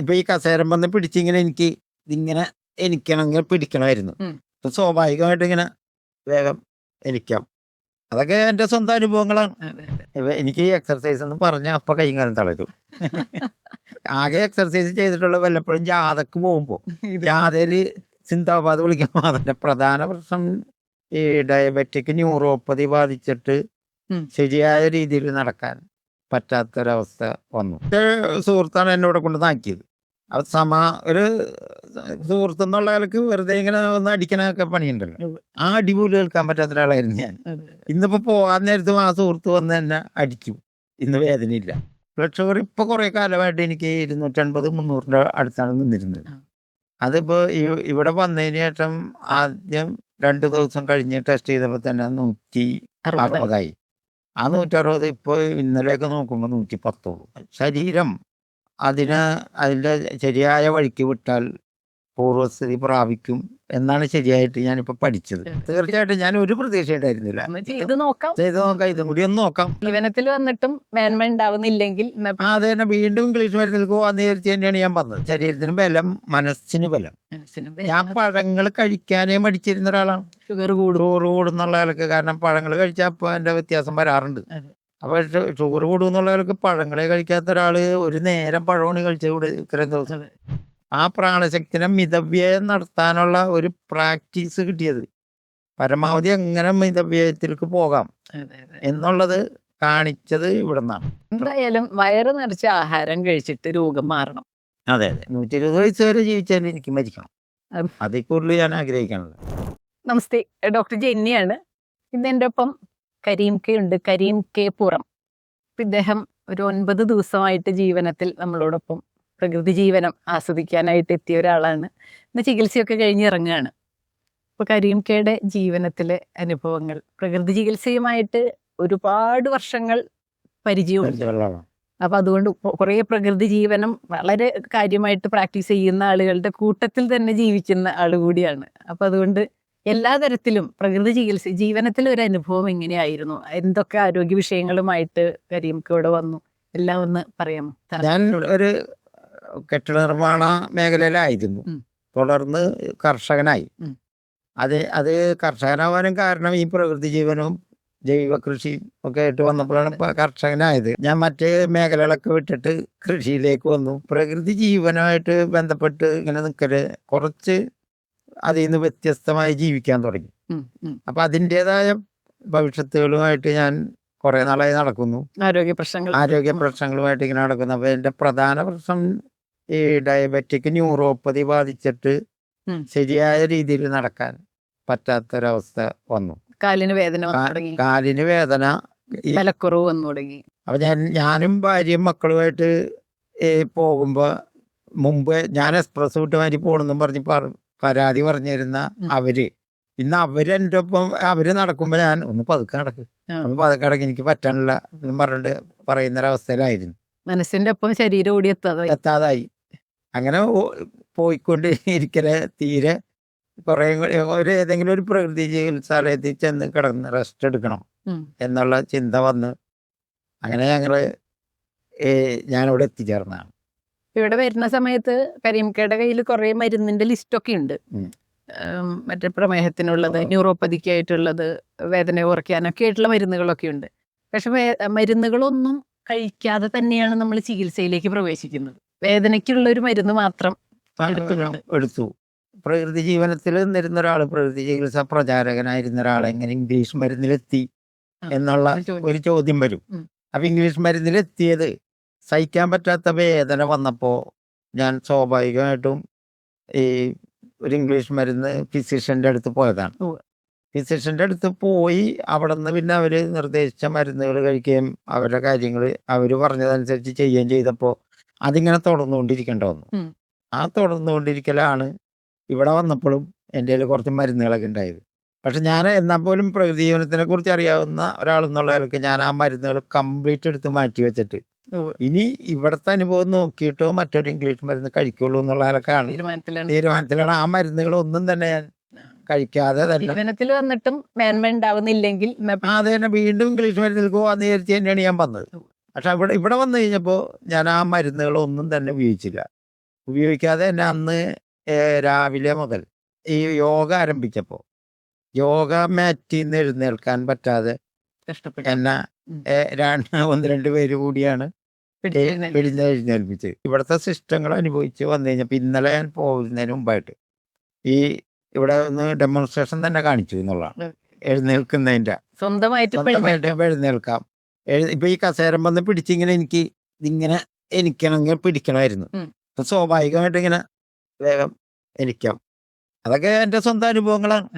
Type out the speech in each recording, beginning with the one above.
ഇപ്പൊ ഈ കസേരം വന്ന് പിടിച്ചിങ്ങനെ എനിക്ക് ഇതിങ്ങനെ എനിക്കണമെങ്കിൽ പിടിക്കണമായിരുന്നു. അപ്പൊ സ്വാഭാവികമായിട്ട് ഇങ്ങനെ വേഗം എനിക്കാം. അതൊക്കെ എന്റെ സ്വന്തം അനുഭവങ്ങളാണ്. എനിക്ക് ഈ എക്സർസൈസ് എന്ന് പറഞ്ഞാൽ അപ്പൊ കൈയും കാലം തളരും. ആകെ എക്സർസൈസ് ചെയ്തിട്ടുള്ള വല്ലപ്പോഴും ജാഥക്ക് പോകുമ്പോൾ ഇത് ജാഥയിൽ സിന്താബാദ് വിളിക്കുമ്പോൾ അതിന്റെ പ്രധാന പ്രശ്നം ഈ ഡയബറ്റിക് ന്യൂറോപ്പതി ബാധിച്ചിട്ട് ശരിയായ രീതിയിൽ നടക്കാൻ. പറ്റാത്തൊരവസ്ഥ വന്നു സുഹൃത്താണ് എന്നോട് കൊണ്ട് നാക്കിയത് അത് സമ ഒരു സുഹൃത്ത് എന്നുള്ള ആൾക്ക് വെറുതെ ഇങ്ങനെ ഒന്ന് അടിക്കണൊക്കെ പണിയുണ്ടല്ലോ. ആ അടിപൊളി കേൾക്കാൻ പറ്റാത്ത ഒരാളായിരുന്നു ഞാൻ. ഇന്നിപ്പോ പോകാൻ നേരത്തും ആ സുഹൃത്ത് വന്ന് എന്നെ അടിച്ചു ഇന്ന് വേദനയില്ല ബ്ലഡ് ഷുഗർ ഇപ്പൊ കുറെ കാലമായിട്ട് എനിക്ക് ഇരുന്നൂറ്റൻപത് മുന്നൂറിന്റെ അടുത്താണ് നിന്നിരുന്നത്. അതിപ്പോ ഇവിടെ വന്നതിന് ശേഷം ആദ്യം രണ്ടു ദിവസം കഴിഞ്ഞ് ടെസ്റ്റ് ചെയ്തപ്പോ തന്നെ നൂറ്റി അറുപത്. അറുപതായി ആ നൂറ്ററുപത് ഇപ്പൊ ഇന്നലെയൊക്കെ നോക്കുമ്പോൾ നൂറ്റി പത്തോളൂ ശരീരം അതിന് അതിന്റെ ശരിയായ വഴിക്ക് വിട്ടാൽ പൂർവസ്ഥിതി പ്രാപിക്കും എന്നാണ് ശരിയായിട്ട് ഞാനിപ്പോ പഠിച്ചത്. തീർച്ചയായിട്ടും ഞാൻ ഒരു പ്രതീക്ഷ ഉണ്ടായിരുന്നില്ല. ചെയ്ത് നോക്കാം. ചെയ്ത് നോക്കാം ഇതും കൂടി ഒന്ന് നോക്കാം. ജീവനത്തിൽ വന്നിട്ടും മേന്മ ഉണ്ടാവുന്നില്ലെങ്കിൽ അത് തന്നെ വീണ്ടും ഇംഗ്ലീഷ് മരുന്നിൽ പോവാന്ന് വിചാരിച്ച് തന്നെയാണ് ഞാൻ പറഞ്ഞത് ശരീരത്തിന് ബലം മനസ്സിന് ബലം. മനസ്സിന് ഞാൻ പഴങ്ങൾ കഴിക്കാനേ മടിച്ചിരുന്ന ഒരാളാണ്. ഷുഗർ കൂടും. ഷുഗർ കൂടുന്നുള്ള ആൾക്ക് കാരണം പഴങ്ങൾ കഴിച്ചാൽ അപ്പോൾ അതിന്റെ വ്യത്യാസം വരാറുണ്ട്. അതെ. അപ്പൊ ഷുഗർ കൂടുന്നുള്ള ആൾക്ക് പഴങ്ങളെ കഴിക്കാത്ത ഒരാൾ ഒരു നേരം പഴമാണ് കഴിച്ചത് ഇത്രയും ദിവസം. ആ പ്രാണശക്തിനെ മിതവ്യയം നടത്താനുള്ള ഒരു പ്രാക്ടീസ് കിട്ടിയത്. പരമാവധി എങ്ങനെ മിതവ്യയത്തിലേക്ക് പോകാം. എന്നുള്ളത് കാണിച്ചത് ഇവിടെ നിന്നാണ് എന്തായാലും വയറ് നിറച്ച് ആഹാരം കഴിച്ചിട്ട് രോഗം മാറണം. അതെ അതെ. നൂറ്റി ഇരുപത് വയസ്സ് വരെ ജീവിച്ചാൽ എനിക്ക് മരിക്കണം. അതേ അതിൽ കൂടുതൽ ഞാൻ ആഗ്രഹിക്കാനുള്ളത് നമസ്തേ ഡോക്ടർ ജെന്നിയാണ്. ഇന്ന് എന്റെ ഒപ്പം കരീം കെ ഉണ്ട് കരീം കെ പുറം. ഇദ്ദേഹം ഒരു ഒൻപത് ദിവസമായിട്ട് ജീവനത്തിൽ നമ്മളോടൊപ്പം പ്രകൃതി ജീവനം ആസ്വദിക്കാനായിട്ട് എത്തിയ ഒരാളാണ്. ഇന്ന് ചികിത്സയൊക്കെ കഴിഞ്ഞ് ഇറങ്ങുകയാണ്. ഇപ്പൊ കരീംകയുടെ ജീവനത്തിലെ അനുഭവങ്ങൾ പ്രകൃതി ചികിത്സയുമായിട്ട് ഒരുപാട് വർഷങ്ങൾ പരിചയമുണ്ട്. അപ്പോൾ അപ്പൊ അതുകൊണ്ട് കുറേ പ്രകൃതി ജീവനം വളരെ കാര്യമായിട്ട് പ്രാക്ടീസ് ചെയ്യുന്ന ആളുകളുടെ കൂട്ടത്തിൽ തന്നെ ജീവിക്കുന്ന ആൾ കൂടിയാണ്. അപ്പൊ അതുകൊണ്ട് എല്ലാ തരത്തിലും പ്രകൃതി ചികിത്സ ജീവനത്തിൽ ഒരു അനുഭവം എങ്ങനെയായിരുന്നു? എന്തൊക്കെ ആരോഗ്യ വിഷയങ്ങളുമായിട്ട് കരീംക്ക് ഇവിടെ വന്നു? എല്ലാം ഒന്ന് പറയാമോ? ഞാൻ ഒരു കെട്ടിട നിർമ്മാണ മേഖലയിലായിരുന്നു തുടർന്ന് കർഷകനായി. അത് അത് കർഷകനാവാനും കാരണം ഈ പ്രകൃതി ജീവനവും ജൈവ കൃഷിയും ഒക്കെ ആയിട്ട് വന്നപ്പോഴാണ് കർഷകനായത്. ഞാൻ മറ്റ് മേഖലകളൊക്കെ വിട്ടിട്ട് കൃഷിയിലേക്ക് വന്നു. പ്രകൃതി ജീവനുമായിട്ട് ബന്ധപ്പെട്ട് ഇങ്ങനെ നിൽക്കൽ കുറച്ച് അതിൽ നിന്ന് വ്യത്യസ്തമായി ജീവിക്കാൻ തുടങ്ങി. അപ്പൊ അതിന്റെതായ ഭവിഷ്യത്തുകളുമായിട്ട് ഞാൻ കുറെ നാളായി നടക്കുന്നു. ആരോഗ്യ പ്രശ്നങ്ങൾ. ആരോഗ്യ പ്രശ്നങ്ങളുമായിട്ട് ഇങ്ങനെ നടക്കുന്നു. അപ്പൊ എന്റെ പ്രധാന പ്രശ്നം ഈ ഡയബറ്റിക് ന്യൂറോപ്പതി ബാധിച്ചിട്ട് ശരിയായ രീതിയിൽ നടക്കാൻ പറ്റാത്തൊരവസ്ഥ വന്നു. കാലിന് വേദന കാലിന് വേദന വിലക്കുറവ് വന്നു തുടങ്ങി. അപ്പൊ ഞാൻ ഞാനും ഭാര്യയും മക്കളുമായിട്ട് പോകുമ്പോ മുമ്പ് ഞാൻ എക്സ്പ്രസ് വിട്ട് മാതിരി പോണെന്നും പറഞ്ഞ് പരാതി പറഞ്ഞിരുന്ന അവർ. ഇന്ന് അവരെന്റെ ഒപ്പം അവർ നടക്കുമ്പോ ഞാൻ ഒന്ന് പതുക്കെ നടക്ക്. ഒന്ന് പതുക്കെ നടക്ക്. എനിക്ക് പറ്റാനില്ല എന്നും പറഞ്ഞിട്ട് പറയുന്നൊരവസ്ഥയിലായിരുന്നു. മനസ്സിന്റെ ഒപ്പം ശരീരം ഓടി എത്താതായി. എത്താതായി. അങ്ങനെ പോയിക്കൊണ്ട് ഇരിക്കലെ തീരെ കുറേ ഒരു ഏതെങ്കിലും ഒരു പ്രകൃതി ചികിത്സാലയത്തിൽ ചെന്ന് കിടന്ന് റെസ്റ്റ് എടുക്കണം എന്നുള്ള ചിന്ത വന്ന് അങ്ങനെ ഞങ്ങൾ ഞാനിവിടെ എത്തിച്ചേർന്നതാണ്. ഇവിടെ വരുന്ന സമയത്ത് കരീംക്കയുടെ കയ്യിൽ കുറെ മരുന്നിന്റെ ലിസ്റ്റൊക്കെ ഉണ്ട്. മറ്റേ പ്രമേഹത്തിനുള്ളത് ന്യൂറോപ്പതിക്കായിട്ടുള്ളത് വേദന കുറയ്ക്കാനൊക്കെ ആയിട്ടുള്ള മരുന്നുകളൊക്കെ ഉണ്ട്. പക്ഷെ മരുന്നുകളൊന്നും കഴിക്കാതെ തന്നെയാണ് നമ്മൾ ചികിത്സയിലേക്ക് പ്രവേശിക്കുന്നത്. വേദനയ്ക്കുള്ള ഒരു മരുന്ന് മാത്രം. എടുത്തു പ്രകൃതി ജീവനത്തിൽ നിന്നിരുന്ന ഒരാൾ പ്രകൃതി ചികിത്സ പ്രചാരകനായിരുന്ന ഒരാൾ എങ്ങനെ ഇംഗ്ലീഷ് മരുന്നിലെത്തി എന്നുള്ള ഒരു ചോദ്യം. വരും. അപ്പൊ ഇംഗ്ലീഷ് മരുന്നിലെത്തിയത് സഹിക്കാൻ പറ്റാത്ത വേദന വന്നപ്പോ ഞാൻ സ്വാഭാവികമായിട്ടും ഈ ഒരു ഇംഗ്ലീഷ് മരുന്ന് ഫിസിഷ്യന്റെ അടുത്ത് പോയതാണ് ഉവ്വ്. ഫിസിഷ്യന്റെ അടുത്ത് പോയി അവിടെ നിന്ന് പിന്നെ അവർ നിർദ്ദേശിച്ച മരുന്നുകൾ കഴിക്കുകയും അവരുടെ കാര്യങ്ങൾ അവർ പറഞ്ഞതനുസരിച്ച് ചെയ്യുകയും ചെയ്തപ്പോൾ അതിങ്ങനെ തുടർന്നുകൊണ്ടിരിക്കേണ്ട വന്നു ഉം. ആ തുടർന്നുകൊണ്ടിരിക്കലാണ് ഇവിടെ വന്നപ്പോഴും എന്റെ കയ്യിൽ കുറച്ച് മരുന്നുകളൊക്കെ ഉണ്ടായത് പക്ഷെ ഞാൻ എന്നാൽ പോലും പ്രകൃതി ജീവനത്തിനെ കുറിച്ച് അറിയാവുന്ന ഒരാളെന്നുള്ള നിലയ്ക്ക് ഞാൻ ആ മരുന്നുകൾ കംപ്ലീറ്റ് എടുത്ത് മാറ്റി വെച്ചിട്ട്. ഇനി ഇവിടുത്തെ അനുഭവം നോക്കിയിട്ടോ മറ്റൊരു ഇംഗ്ലീഷ് മരുന്ന് കഴിക്കുള്ളൂ എന്നുള്ള നിലക്കാണ് തീരുമാനത്തിലാണ് തീരുമാനത്തിലാണ് ആ മരുന്നുകളൊന്നും തന്നെ ഞാൻ കഴിക്കാതെ തന്നെ. ജീവനത്തിൽ വന്നിട്ടും മേന്മ ഉണ്ടാവുന്നില്ലെങ്കിൽ മെ- ആ അത് തന്നെ വീണ്ടും ഇംഗ്ലീഷ് മരുന്നിൽ പോവാന്ന് വിചാരിച്ച് തന്നെയാണ് ഞാൻ വന്നത്. പക്ഷെ ഇവിടെ ഇവിടെ വന്നു കഴിഞ്ഞപ്പോൾ ഞാൻ ആ മരുന്നുകളൊന്നും തന്നെ ഉപയോഗിച്ചില്ല. ഉപയോഗിക്കാതെ തന്നെ അന്ന് രാവിലെ മുതൽ ഈ യോഗ ആരംഭിച്ചപ്പോൾ യോഗ മാറ്റിൽ നിന്ന് എഴുന്നേൽക്കാൻ പറ്റാതെ കഷ്ടപ്പെട്ടു. എന്നെ ഉം. രണ്ട് ഒന്ന് രണ്ട് പേര് കൂടിയാണ് പിടിച്ചിരുന്നില്ല. ഇവിടുത്തെ സിസ്റ്റങ്ങൾ അനുഭവിച്ച് വന്നു കഴിഞ്ഞപ്പോൾ ഇന്നലെ ഞാൻ പോകുന്നതിന് മുമ്പായിട്ട് ഈ ഇവിടെ ഒന്ന് ഡെമോൺസ്ട്രേഷൻ തന്നെ കാണിച്ചു എന്നുള്ളതാണ്. എഴുന്നേൽക്കുന്നതിന്റെ എഴുന്നേൽക്കുന്നതിന്റെ. സ്വന്തമായിട്ട് സ്വന്തമായിട്ട് എഴുന്നേൽക്കാം. എഴു- ഇപ്പൊ ഈ കസേരം വന്ന് പിടിച്ചിങ്ങനെ എനിക്ക് ഇതിങ്ങനെ എനിക്കണമെങ്കിൽ പിടിക്കണമായിരുന്നു. അപ്പൊ സ്വാഭാവികമായിട്ട് ഇങ്ങനെ വേഗം എനിക്കാം. അതൊക്കെ എന്റെ സ്വന്തം അനുഭവങ്ങളാണ്.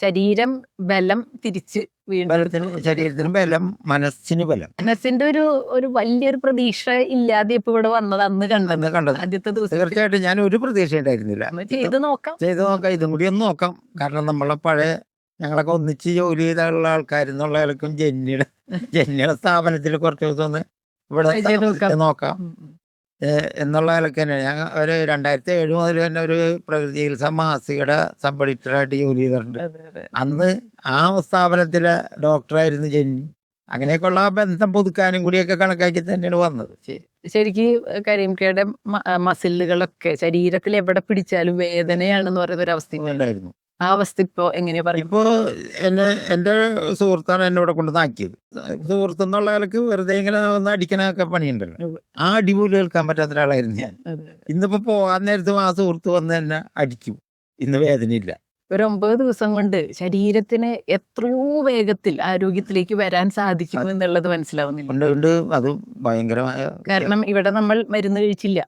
ശരീരം ബലം തിരിച്ച് ബലത്തിന് ശരീരത്തിന് ബലം മനസ്സിന് ബലം. മനസ്സിന്റെ ഒരു ഒരു വലിയൊരു പ്രതീക്ഷ ഇല്ലാതെ ഇപ്പൊ ഇവിടെ വന്നത് അന്ന് കണ്ടത്. കണ്ടത്. ആദ്യത്തെ ദിവസം. തീർച്ചയായിട്ടും ഞാൻ ഒരു പ്രതീക്ഷ ഉണ്ടായിരുന്നില്ല. ചെയ്ത് നോക്കാം. ചെയ്ത് നോക്കാം. ഇതും കൂടി ഒന്ന് നോക്കാം. കാരണം നമ്മളെ പഴയ ഞങ്ങളൊക്കെ ഒന്നിച്ച് ജോലി ചെയ്തുള്ള ആൾക്കാരെന്നുള്ളവർക്കും ജെന്നിയുടെ ജെന്നിയുടെ സ്ഥാപനത്തിൽ കുറച്ച് ദിവസം ഒന്ന് ഇവിടെ നോക്കാം. ഏഹ് എന്നുള്ള നിലയ്ക്ക് തന്നെ. ഞാൻ ഒരു രണ്ടായിരത്തി ഏഴ് മുതൽ തന്നെ ഒരു പ്രകൃതി ചികിത്സ മാസികയുടെ സബ് എഡിറ്ററായിട്ട് ജോലി ചെയ്തിട്ടുണ്ട്. അതെ, അതെ. അന്ന് ആ സ്ഥാപനത്തിലെ ഡോക്ടറായിരുന്നു ജെന്നി. അങ്ങനെയൊക്കെയുള്ള ആ ബന്ധം പുതുക്കാനും കൂടിയൊക്കെ കണക്കാക്കി തന്നെയാണ് വന്നത്. ശരിക്ക് കരീംകയുടെ മസിലുകളൊക്കെ ശരീരത്തിൽ എവിടെ പിടിച്ചാലും വേദനയാണെന്ന് പറയുന്ന ഒരു അവസ്ഥ ഉണ്ടായിരുന്നു. ആ അവസ്ഥ ഇപ്പൊ എങ്ങനെയാ പറയും ഇപ്പോ എന്നെ എന്റെ സുഹൃത്താണ് എന്നെ ഇവിടെ കൊണ്ട് നാക്കിയത്. സുഹൃത്ത് എന്നുള്ള ആൾക്ക് വെറുതെ ഇങ്ങനെ ഒന്ന് അടിക്കണൊക്കെ പണിയുണ്ടല്ലോ. ആ അടിപൊളി കേൾക്കാൻ പറ്റാത്ത ഒരാളായിരുന്നു ഞാൻ. ഇന്നിപ്പോ പോകാൻ നേരത്തും ആ സുഹൃത്ത് വന്ന് എന്നെ അടിക്കും ഇന്ന് വേദനയില്ല. ഒരു ഒമ്പത് ദിവസം കൊണ്ട് ശരീരത്തിന് എത്രയോ വേഗത്തിൽ ആരോഗ്യത്തിലേക്ക് വരാൻ സാധിക്കും എന്നുള്ളത് മനസ്സിലാവുന്നില്ല. ഉണ്ട് ഉണ്ട്. അത് ഭയങ്കരമായ കാരണം ഇവിടെ നമ്മൾ മരുന്ന് കഴിച്ചില്ല.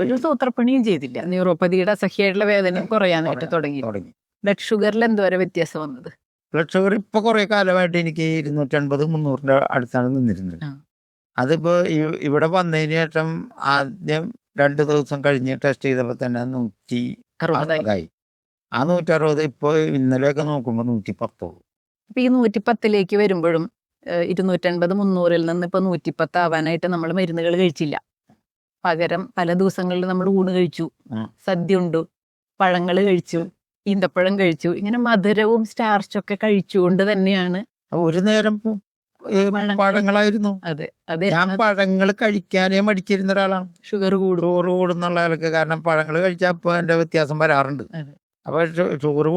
ഒരു സൂത്രപ്പണിയും ചെയ്തില്ല. ന്യൂറോപ്പതിയുടെ അസഹ്യമായിട്ടുള്ള വേദന കുറയാനായിട്ട് തുടങ്ങി. തുടങ്ങി. ബ്ലഡ് ഷുഗറിൽ എന്തോരം വ്യത്യാസം വന്നത്? ബ്ലഡ് ഷുഗർ ഇപ്പൊ കുറെ കാലമായിട്ട് എനിക്ക് ഇരുന്നൂറ്റൻപത് മുന്നൂറിന്റെ അടുത്താണ് നിന്നിരുന്നത്. അതിപ്പോ ഇവിടെ വന്നതിന് ശേഷം ആദ്യം രണ്ട് ദിവസം കഴിഞ്ഞ് ടെസ്റ്റ് ചെയ്തപ്പോൾ തന്നെ നൂറ്റി അറുപതായി. ആ നൂറ്റി അറുപത് ഇപ്പൊ ഇന്നലെയൊക്കെ നോക്കുമ്പോ നൂറ്റി പത്തോ അപ്പൊ ഈ നൂറ്റി പത്തിലേക്ക് വരുമ്പോഴും ഇരുന്നൂറ്റൻപത് മുന്നൂറിൽ നിന്ന് ഇപ്പൊ നൂറ്റിപ്പത്ത് ആവാനായിട്ട് നമ്മൾ മരുന്നുകൾ കഴിച്ചില്ല. പകരം പല ദിവസങ്ങളിൽ നമ്മൾ ഊണ് കഴിച്ചു. സദ്യ ഉണ്ടു പഴങ്ങൾ കഴിച്ചു ഈന്തപ്പഴം കഴിച്ചു ഇങ്ങനെ മധുരവും സ്റ്റാർച്ചൊക്കെ കഴിച്ചുകൊണ്ട് തന്നെയാണ് ഒരു നേരം പഴങ്ങളായിരുന്നു. അതെ അതെ. ഞാൻ പഴങ്ങൾ കഴിക്കാനേ മടിച്ചിരുന്ന ഒരാളാണ്. ഷുഗർ കൂടും. ഷുഗർ കൂടുന്നുള്ള ആൾക്ക് കാരണം പഴങ്ങൾ കഴിച്ചാൽ ഇപ്പൊ എന്റെ വ്യത്യാസം വരാറുണ്ട്. അപ്പൊ ഷുഗർ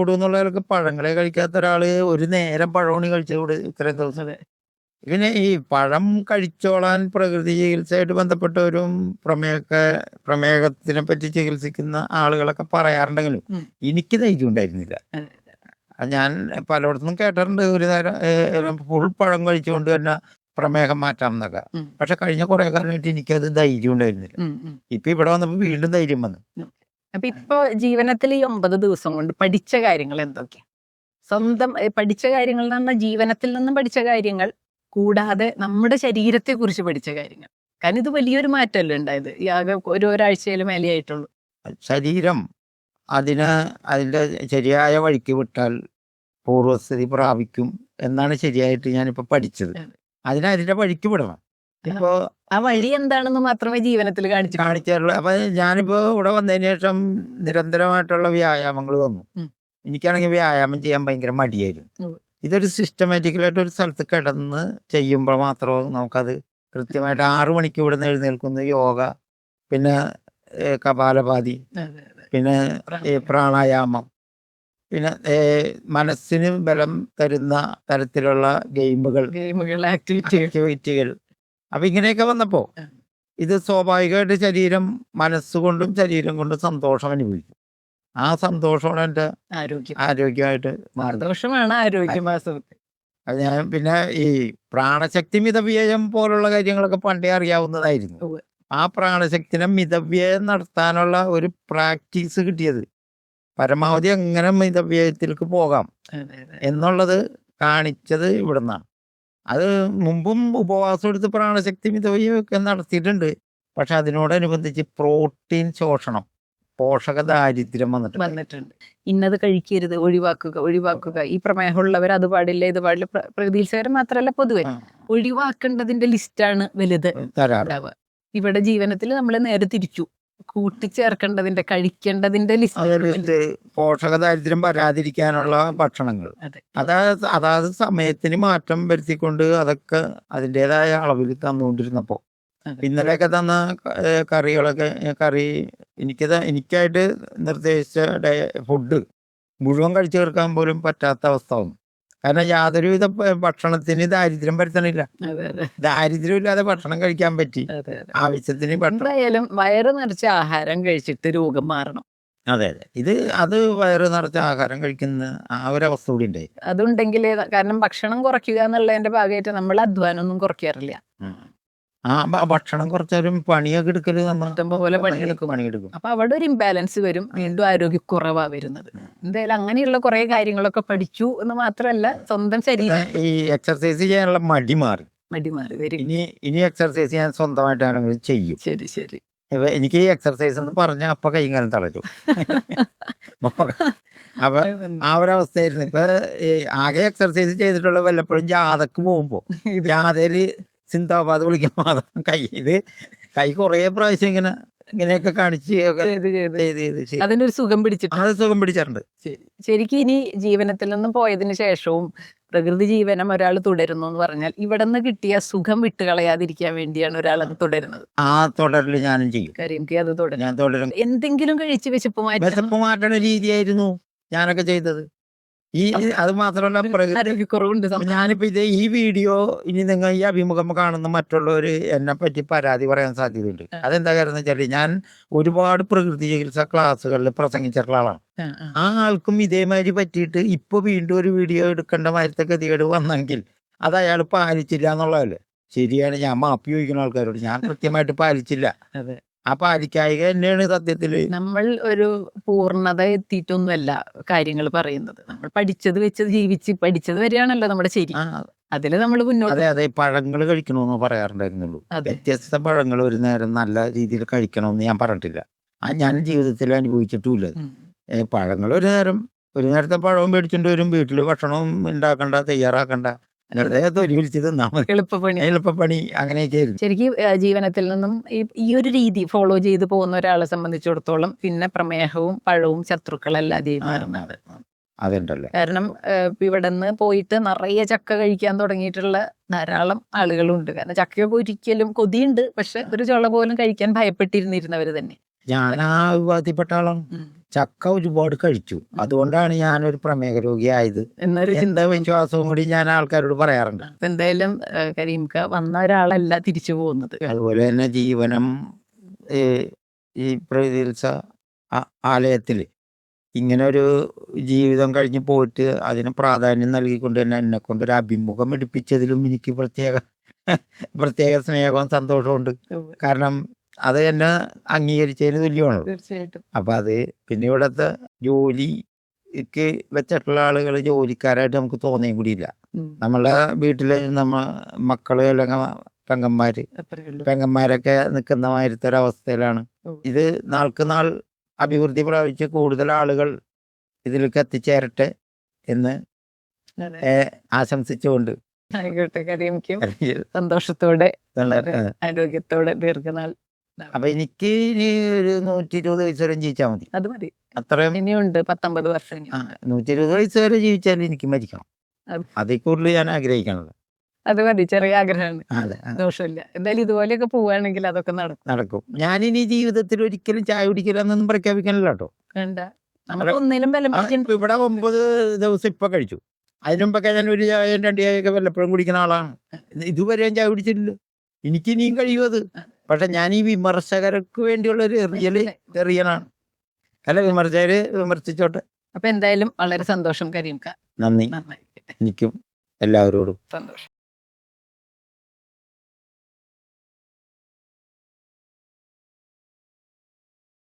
ആൾക്ക് പഴങ്ങളെ കഴിക്കാത്ത ഒരാൾ ഒരു നേരം പഴമണി കഴിച്ചുകൂടെ ഇത്രയും ദിവസം. പിന്നെ ഈ പഴം കഴിച്ചോളാൻ പ്രകൃതി ചികിത്സയായിട്ട് ബന്ധപ്പെട്ടവരും പ്രമേഹ പ്രമേഹത്തിനെ പറ്റി ചികിത്സിക്കുന്ന ആളുകളൊക്കെ പറയാറുണ്ടെങ്കിലും എനിക്ക് ധൈര്യം ഉണ്ടായിരുന്നില്ല. ഞാൻ പലയിടത്തും കേട്ടിട്ടുണ്ട് ഒരു നേരം ഫുൾ പഴം കഴിച്ചുകൊണ്ട് തന്നെ പ്രമേഹം മാറ്റാം എന്നൊക്കെ. പക്ഷെ കഴിഞ്ഞ കുറെ കാലമായിട്ട് എനിക്കത് ധൈര്യം ഉണ്ടായിരുന്നില്ല. ഇപ്പൊ ഇവിടെ വന്നപ്പോ വീണ്ടും ധൈര്യം വന്നു. അപ്പൊ ഇപ്പൊ ജീവനത്തിൽ ഈ ഒമ്പത് ദിവസം കൊണ്ട് പഠിച്ച കാര്യങ്ങൾ എന്തൊക്കെയാ? സ്വന്തം പഠിച്ച കാര്യങ്ങൾ എന്ന് പറഞ്ഞാൽ ജീവനത്തിൽ നിന്നും പഠിച്ച കാര്യങ്ങൾ കൂടാതെ നമ്മുടെ ശരീരത്തെ കുറിച്ച് പഠിച്ച കാര്യങ്ങൾ. കാരണം ഇത് വലിയൊരു മാറ്റമല്ലേ ഉണ്ടായത്? ഈ ആകെ ഒരു ഒരാഴ്ചയിൽ മേലെയായിട്ടുള്ളൂ ശരീരം അതിന് അതിന്റെ ശരിയായ വഴിക്ക് വിട്ടാൽ പൂർവസ്ഥിതി പ്രാപിക്കും എന്നാണ് ശരിയായിട്ട് ഞാനിപ്പോ പഠിച്ചത്. അതെ. അതിന് അതിന്റെ വഴിക്ക് വിടണം. ഇപ്പോ ആ വഴി എന്താണെന്ന് മാത്രമേ ജീവനത്തിൽ കാണിച്ചു കാണിച്ചുള്ള അപ്പൊ ഞാനിപ്പോ ഇവിടെ വന്നതിന് ശേഷം നിരന്തരമായിട്ടുള്ള വ്യായാമങ്ങൾ വന്നു. എനിക്കാണെങ്കിൽ വ്യായാമം ചെയ്യാൻ ഭയങ്കര മടിയായിരുന്നു. ഇതൊരു സിസ്റ്റമാറ്റിക്കലായിട്ട് ഒരു സ്ഥലത്ത് കിടന്ന് ചെയ്യുമ്പോൾ മാത്രമേ നമുക്കത് കൃത്യമായിട്ട് ആറു മണിക്ക് ഇവിടെ നിന്ന് എഴുന്നേൽക്കുന്ന. യോഗ പിന്നെ കപാലപാതി പിന്നെ പ്രാണായാമം. പിന്നെ മനസ്സിന് ബലം തരുന്ന തരത്തിലുള്ള ഗെയിമുകൾ ഗെയിമുകൾ ആക്ടിവിറ്റികൾ. അപ്പൊ ഇങ്ങനെയൊക്കെ വന്നപ്പോ ഇത് സ്വാഭാവികമായിട്ട് ശരീരം മനസ്സുകൊണ്ടും ശരീരം കൊണ്ടും സന്തോഷം അനുഭവിക്കും. ആ സന്തോഷമാണ് എന്റെ ആരോഗ്യം. ആരോഗ്യമായിട്ട് മാറുന്നത്. സന്തോഷമാണ് ആരോഗ്യം വാസ്തവത്തിൽ അത് ഞാൻ പിന്നെ ഈ പ്രാണശക്തി മിതവ്യയം പോലുള്ള കാര്യങ്ങളൊക്കെ പണ്ടേ അറിയാവുന്നതായിരുന്നു. ഉവ്വ്. ആ പ്രാണശക്തിനെ മിതവ്യയം നടത്താനുള്ള ഒരു പ്രാക്ടീസ് കിട്ടിയത്. പരമാവധി എങ്ങനെ മിതവ്യയത്തിലേക്ക് പോകാം അതെ, അതെ. എന്നുള്ളത് കാണിച്ചത് ഇവിടുന്നാണ്. അത് മുമ്പും ഉപവാസം എടുത്ത് പ്രാണശക്തി മിതവ്യമൊക്കെ നടത്തിയിട്ടുണ്ട്. പക്ഷെ അതിനോടനുബന്ധിച്ച് പ്രോട്ടീൻ ശോഷണം. പോഷക ദാരിദ്ര്യം വന്നിട്ടുണ്ട്. വന്നിട്ടുണ്ട്. ഇന്നത് കഴിക്കരുത് ഒഴിവാക്കുക ഒഴിവാക്കുക. ഈ പ്രമേഹമുള്ളവർ അത് പാടില്ല ഇത് പാടില്ല പ്ര- പ്രകൃതിയിൽച്ചവരെ മാത്രമല്ല പൊതുവെ. ഒഴിവാക്കേണ്ടതിന്റെ ലിസ്റ്റാണ് വലുത്. ഉണ്ടാവുക. ഇവിടെ ജീവനത്തിൽ നമ്മൾ നേരെ തിരിച്ചു. കൂട്ടിച്ചേർക്കേണ്ടതിന്റെ കഴിക്കേണ്ടതിന്റെ ലിസ്റ്റ് പോഷകദാരിദ്ര്യം പോഷക ദാരിദ്ര്യം വരാതിരിക്കാനുള്ള ഭക്ഷണങ്ങൾ. അതെ. അതായത് അതാത് സമയത്തിന് മാറ്റം വരുത്തിക്കൊണ്ട് അതൊക്കെ അതിന്റെതായ അളവിൽ തന്നുകൊണ്ടിരുന്നപ്പോൾ. ഇന്നലെയൊക്കെ തന്ന കറികളൊക്കെ കറി എനിക്ക് എനിക്കായിട്ട് നിർദ്ദേശിച്ച ഫുഡ് മുഴുവൻ കഴിച്ചു തീർക്കാൻ പോലും പറ്റാത്ത അവസ്ഥ വന്നു. കാരണം യാതൊരുവിധ ഭക്ഷണത്തിന് ദാരിദ്ര്യം പരത്തണില്ല. ദാരിദ്ര്യം ഇല്ലാതെ ഭക്ഷണം കഴിക്കാൻ പറ്റി. ആവശ്യത്തിന് എന്തായാലും വയറ് നിറച്ച ആഹാരം കഴിച്ചിട്ട് രോഗം മാറണം. അതെ അതെ. ഇത് അത് വയറ് നിറച്ച ആഹാരം കഴിക്കുന്ന ആ ഒരു അവസ്ഥ കൂടി ഉണ്ടായി. അതുണ്ടെങ്കിൽ കാരണം ഭക്ഷണം കുറയ്ക്കുക എന്നുള്ളതിന്റെ ഭാഗമായിട്ട് നമ്മൾ അധ്വാനം ഒന്നും കുറയ്ക്കാറില്ല ആ ഭ- ഭക്ഷണം കുറച്ചാലും പണിയൊക്കെ എടുക്കൽ നമ്മൾ പോലെ പണിയെടുക്കും പണിയെടുക്കും. അപ്പൊ അവിടെ ഒരു ഇംബാലൻസ് വരും. വീണ്ടും ആരോഗ്യക്കുറവാ വരുന്നത്. എന്തായാലും അങ്ങനെയുള്ള കുറെ കാര്യങ്ങളൊക്കെ പഠിച്ചു എന്ന് മാത്രമല്ല സ്വന്തം ശരീരം ഈ എക്സർസൈസ് ചെയ്യാനുള്ള മടി മാറി. മടി മാറി വരും. ഇനി ഇനി എക്സർസൈസ് ഞാൻ ആരെങ്കിലും ചെയ്യും. ശരി ശരി. ഇപ്പൊ എനിക്ക് ഈ എക്സർസൈസ് എന്ന് പറഞ്ഞാൽ അപ്പൊ കൈ കാലം തളരും. അപ്പൊ ആ ഒരു അവസ്ഥയായിരുന്നു. ഇപ്പൊ ഈ ആകെ എക്സർസൈസ് ചെയ്തിട്ടുള്ള വല്ലപ്പോഴും ജാഥക്ക് പോകുമ്പോ ജാഥയിൽ സിന്ദാബാദ് വിളിക്കാൻ മാത്രം കൈ ഇത് കൈ കുറേ പ്രാവശ്യം ഇങ്ങനെ ഇങ്ങനെയൊക്കെ കാണിച്ച് അതിന്റെ ഒരു സുഖം പിടിച്ചിട്ട് അത് സുഖം പിടിച്ചിട്ടുണ്ട്. ശരി. ശരിക്കും ഇനി ജീവനത്തിൽ നിന്നും പോയതിനു ശേഷവും പ്രകൃതി ജീവനം ഒരാൾ തുടരുന്നു എന്ന് പറഞ്ഞാൽ ഇവിടെ നിന്ന് കിട്ടിയ സുഖം വിട്ടുകളയാതിരിക്കാൻ വേണ്ടിയാണ് ഒരാൾ അത് തുടരുന്നത്. ആ തുടരൽ ഞാനും ചെയ്യും. കരിയംക്ക് അത് തുടരും. ഞാൻ തുടരും. എന്തെങ്കിലും കഴിച്ച് വിശപ്പ് മാറ്റണം വിശപ്പ് മാറ്റണ രീതിയായിരുന്നു ഞാനൊക്കെ ചെയ്തത്. ഈ അത് മാത്രമല്ല ഞാനിപ്പോ ഇത് ഈ വീഡിയോ ഇനി നിങ്ങൾ ഈ അഭിമുഖം കാണുന്ന മറ്റുള്ളവർ എന്നെ പറ്റി പരാതി പറയാൻ സാധ്യതയുണ്ട്. അതെന്താ കാരണം വെച്ചാൽ ഞാൻ ഒരുപാട് പ്രകൃതി ചികിത്സ ക്ലാസ്സുകളിൽ പ്രസംഗിച്ചിട്ടുള്ള ആളാണ്. ആ, ആൾക്കും ഇതേമാതിരി പറ്റിയിട്ട് ഇപ്പൊ വീണ്ടും ഒരു വീഡിയോ എടുക്കേണ്ട മാരത്തെ ഗതികേട് വന്നെങ്കിൽ അത് അയാൾ പാലിച്ചില്ല എന്നുള്ളതല്ലേ? ശരിയാണ് ഞാൻ മാപ്പി ചോദിക്കുന്ന ആൾക്കാരോട് ഞാൻ കൃത്യമായിട്ട് പാലിച്ചില്ല. ആ പാലിക്കായിക തന്നെയാണ് സത്യത്തിൽ. നമ്മൾ ഒരു പൂർണത എത്തിയിട്ടൊന്നുമല്ല കാര്യങ്ങൾ പറയുന്നത്. നമ്മൾ പഠിച്ചത് വെച്ച് ജീവിച്ച് പഠിച്ചത് വരെയാണല്ലോ നമ്മുടെ ശരി. ആ, അതിൽ നമ്മൾ മുന്നോട്ട് അതെ അതെ. പഴങ്ങൾ കഴിക്കണമെന്ന് പറയാറുണ്ടായിരുന്നുള്ളൂ. അതെ. വ്യത്യസ്ത പഴങ്ങൾ ഒരു നേരം നല്ല രീതിയിൽ കഴിക്കണമെന്ന് ഞാൻ പറഞ്ഞിട്ടില്ല. ആ ഞാൻ ജീവിതത്തിൽ അനുഭവിച്ചിട്ടുമില്ല ഉം. പഴങ്ങൾ ഒരു നേരം ഒരു നേരത്തെ പഴവും മേടിച്ചിട്ട് വരും. വീട്ടിൽ ഭക്ഷണവും ഉണ്ടാക്കണ്ട തയ്യാറാക്കണ്ട. എളുപ്പപ്പണി. എളുപ്പപ്പണി അങ്ങനെയൊക്കെ ശരിക്കും ജീവനത്തിൽ നിന്നും ഈ ഒരു രീതി ഫോളോ ചെയ്ത് പോകുന്ന ഒരാളെ സംബന്ധിച്ചിടത്തോളം പിന്നെ പ്രമേഹവും പഴവും ശത്രുക്കളല്ലാതെ അതുണ്ടല്ലോ? കാരണം ഇവിടെ നിന്ന് പോയിട്ട് നിറയെ ചക്ക കഴിക്കാൻ തുടങ്ങിയിട്ടുള്ള ധാരാളം ആളുകളുണ്ട്. കാരണം ചക്കയൊക്കെ ഒരിക്കലും കൊതിയുണ്ട്. പക്ഷെ ഒരു ചുള പോലും കഴിക്കാൻ ഭയപ്പെട്ടിരുന്നിരുന്നവർ തന്നെ. ഞാൻ ആ വിഭാഗത്തിൽപ്പെട്ട ആളാണ്. ചക്ക ഒരുപാട് കഴിച്ചു. അതുകൊണ്ടാണ് ഞാനൊരു പ്രമേഹ രോഗിയായത് എന്നൊരു ചിന്ത. വിശ്വാസവും കൂടി ഞാൻ ആൾക്കാരോട് പറയാറുണ്ട്. എന്തായാലും കരീംക്ക വന്ന ഒരാളല്ല തിരിച്ചു പോകുന്നത്. അതുപോലെ തന്നെ ജീവനം ഈ പ്രകൃതിത്സ ആലയത്തിൽ ഇങ്ങനെ ഒരു ജീവിതം കഴിഞ്ഞ് പോയിട്ട് അതിന് പ്രാധാന്യം നൽകിക്കൊണ്ട് തന്നെ എന്നെ കൊണ്ട് ഒരു അഭിമുഖം എടുപ്പിച്ചതിലും എനിക്ക് പ്രത്യേക പ്രത്യേക സ്നേഹവും സന്തോഷമുണ്ട് കാരണം അത് എന്നെ അംഗീകരിച്ചതിന് തുല്യമാണ്. തീർച്ചയായിട്ടും. അപ്പൊ അത് പിന്നെ ഇവിടുത്തെ ജോലിക്ക് വെച്ചിട്ടുള്ള ആളുകൾ ജോലിക്കാരായിട്ട് നമുക്ക് തോന്നിയും കൂടിയില്ല. നമ്മളെ വീട്ടിലെ നമ്മ മക്കൾ അല്ലെങ്കിൽ പെങ്ങന്മാര് പെങ്ങന്മാരൊക്കെ നിൽക്കുന്ന മാതിരത്തെ ഒരവസ്ഥയിലാണ് ഇത് നാൾക്ക് നാൾ അഭിവൃദ്ധി പ്രാപിച്ച് കൂടുതൽ ആളുകൾ ഇതിലേക്ക് എത്തിച്ചേരട്ടെ എന്ന് ആശംസിച്ചുകൊണ്ട്. ആയിക്കോട്ടെ കരീംക്കും സന്തോഷത്തോടെ ആരോഗ്യത്തോടെ ദീർഘനാൾ അപ്പൊ എനിക്ക് ഇനി ഒരു നൂറ്റി ഇരുപത് വയസ്സ് വരെ ജീവിച്ചാൽ മതി. അത് മതി. അത്രയും ഇനിയുണ്ട് പത്തൊമ്പത് വർഷം ഇനി. ആ, നൂറ്റി ഇരുപത് വയസ്സ് വരെ ജീവിച്ചാൽ എനിക്ക് മരിക്കണം. അത്. അതിൽ കൂടുതൽ ഞാൻ ആഗ്രഹിക്കണത്. അത് മതി ചെറിയ ആഗ്രഹമാണ്. അതെ ആ, ദോഷമില്ല. എന്തായാലും ഇതുപോലെയൊക്കെ പോവുകയാണെങ്കിൽ അതൊക്കെ നടക്കും. നടക്കും. ഇനി ജീവിതത്തിൽ ഒരിക്കലും ചായ കുടിക്കില്ലെന്നൊന്നും പ്രഖ്യാപിക്കണില്ല കേട്ടോ. വേണ്ട. നമുക്ക് ഒന്നിലും ബലം ആ, പിടിച്ചിട്ട് ഇപ്പൊ ഇവിടെ ഒമ്പത് ദിവസം ഇപ്പൊ കഴിച്ചു. അതിനുമ്പൊക്കെ ഞാൻ ഒരു ചായയും രണ്ട് ചായയൊക്കെ വല്ലപ്പോഴും കുടിക്കുന്ന ആളാണ്. ഇത് ഇതുവരെ ഞാൻ ചായ കുടിച്ചിട്ടില്ല. എനിക്ക് ഇനിയും കഴിയും അത്. പക്ഷെ ഞാൻ ഈ വിമർശകർക്ക് വേണ്ടിയുള്ള ഒരു എറിയൽ എറിയലാണ് അല്ല വിമർശകര് വിമർശിച്ചോട്ടെ. അപ്പൊ എന്തായാലും വളരെ സന്തോഷം കരീംക്ക. നന്ദി. എനിക്കും എല്ലാവരോടും. സന്തോഷം.